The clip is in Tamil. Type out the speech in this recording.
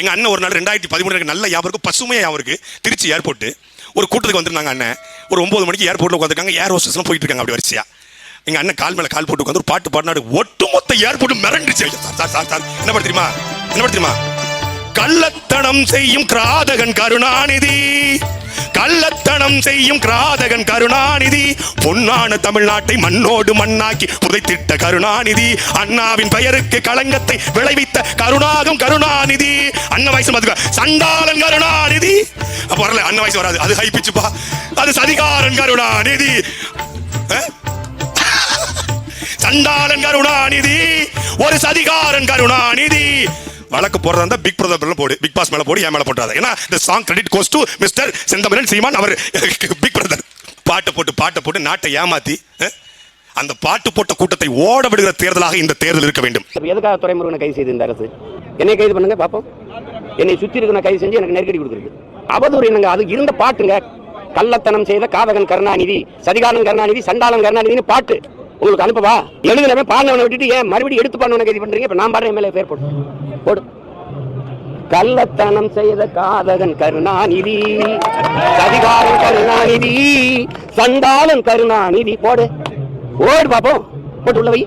எங்க அண்ணன் ஒரு நாள் ரெண்டாயிரத்தி பதிமூணு நல்ல ஞாபகம் இருக்கும் பசுமையா ஞாபகம் இருக்குது திருச்சி ஏர்போர்ட் ஒரு கூட்டத்துக்கு வந்திருந்தாங்க அண்ணன். ஒரு ஒன்பது மணிக்கு ஏர்போர்ட்ல உட்காந்துருக்காங்க ஏர் ஹோஸ்டஸ்லாம் போயிட்டு இருக்காங்க அப்படி வரிசையாக எங்கள் அண்ணன் கால் மேல கால் போட்டு உட்காந்து ஒரு பாட்டு பாடினாடு ஒட்டுமொத்த ஏர்போர்ட் மிரண்டுச்சு சார் சார் சார் சார். என்ன பண்ண தெரியுமா? என்ன பண்ண தெரியுமா? கள்ளத்தனம் செய்யும் கிராதகன் கருணாநிதி. கள்ளத்தனம் செய்யும் கிராதகன் கருணாநிதி. பொன்னான தமிழ்நாட்டை மண்ணோடு மண்ணாக்கி புதைத்திட்ட கருணாநிதி. அண்ணாவின் பெயருக்கு களங்கத்தை விளைவித்த கருணாகம் கருணாநிதி. அண்ணன் வயசு மதுக்க சண்டாளன் கருணாநிதி. அப்ப வரல அண்ணன் வயசு வராது. அது ஹை பிச்சுப்பா அது சதிகாரன் கருணாநிதி. சண்டாளன் கருணாநிதி. ஒரு சதிகாரன் கருணாநிதி. வழக்கு போறதா இருந்தா பிக் பிரதர் மேல போடு. பிக் பாஸ் மேல போடு என் மேல போட்டாத ஏன்னா இந்த song credit goes to mister Senthamizhan Seeman our. Big brother பாட்டை போட்டு பாட்டை போட்டு நாட்டை ஏமாத்தி அந்த பாட்டு போட்ட கூட்டத்தை ஓட விடுகிற தேர்தலாக இந்த தேர்தல் இருக்க வேண்டும். எதுக்காக துறைமுருகனை கைது செய்து இந்த அரசு? என்னை கைது பண்ணுங்க பாப்போம். என்னை சுத்தி இருக்கிற கை செஞ்சு எனக்கு நெருக்கடி கொடுக்குறது. அவதூறு என்னங்க அது இருந்த பாட்டுங்க. கள்ளத்தனம் செய்த காதகன் கருணாநிதி சதிகாரன் கருணாநிதி சண்டாளன் கருணாநிதினு பாட்டு. உங்களுக்கு அனுப்பவா எழுதுனவன் பாடினவனை விட்டுட்டு ஏன் மறுபடியும் எடுத்து பாடினவனை கைது பண்றீங்க? இப்போ நான் பாடுறேன் மேலே பேர் போடு. போடு. கள்ளத்தனம் செய்த காதகன் கருணாநிதி சதிகாரன் கருணாநிதி சண்டாளன் கருணாநிதி. போடு. ஓடு பாப்போம். போட்டு உள்ள வை.